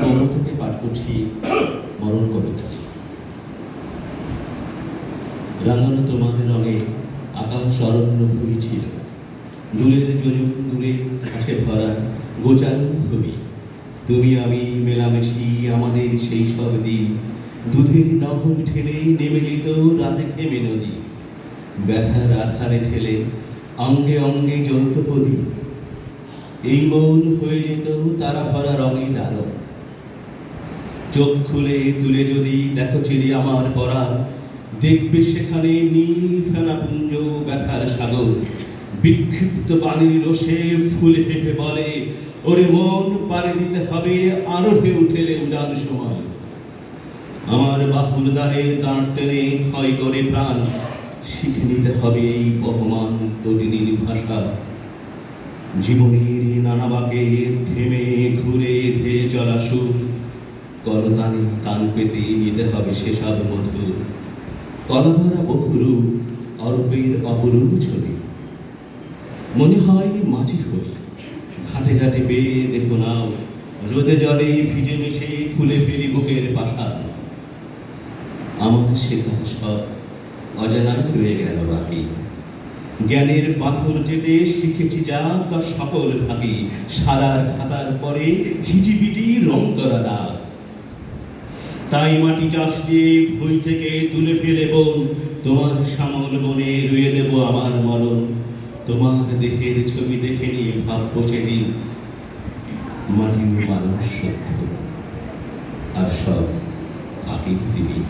কর্ম থেকে পাঠ করছি মরণ কবিতাটি রাঙানো তোমার রঙে আকাশ অরণ্য ভুই ছিল দূরের যোজন দূরে ঘাসে ভরা গোচারণ ভূমি। তুমি আমি মেলামেশি আমাদের সেই সব দিন। দুধের নহর ঠেলে নেমে যেত রাতে খেমে নদী। ব্যথার আধারে ঠেলে অঙ্গে অঙ্গে জ্বলত এই মন হয়ে যেত তারা ভরা রঙে দারো চোখ খুলে তুলে যদি দেখো চিনি আমার পরা দেখবে সেখানে নীল ফেনাপুঞ্জ ব্যথার সাগর। বিক্ষিপ্ত পানির রসে ফুল হেঁপে বলে, ওরে মন পারে দিতে হবে আরও ঢেউ ঠেলে উড়ান সময়। আমার বাহুর দ্বারে দাঁড় টেনে ক্ষয় করে প্রাণ, শিখে নিতে হবে এই বহমান তরিনীর ভাষা। জীবনের নানা বাঁকে, থেমে ঘুরে ধেয়ে চলা সুর করতানে কান পেতে নিতে হবে সেসব মধুর কলভরা বহুরু অরূপের অপরূপ ছবি। মনে হয় মাঝি হই ঘাটে ঘাটে বেয়ে দেখো নাও, রোদে জলে ভিজে মিশে খুলে ফেলি বুকের বাসা আমার শেখা সব অজানাই রয়ে গেল বাকি। জ্ঞানের পাথর যেটে শিখেছি যা তার সকল ভাবি সারার খাতার পরে হিটিপিটি রং করা দাগ। তাই মাটি চাষ দিয়ে ভুই থেকে তুলে ফেলে বোন। তোমার সামল বনে রুয়ে দেব আমার মরণ। তোমার দেহের ছবি দেখে নিয়ে ভাব পচে দিন মাটির মানুষ সত্য। আর সব কাকের দিবি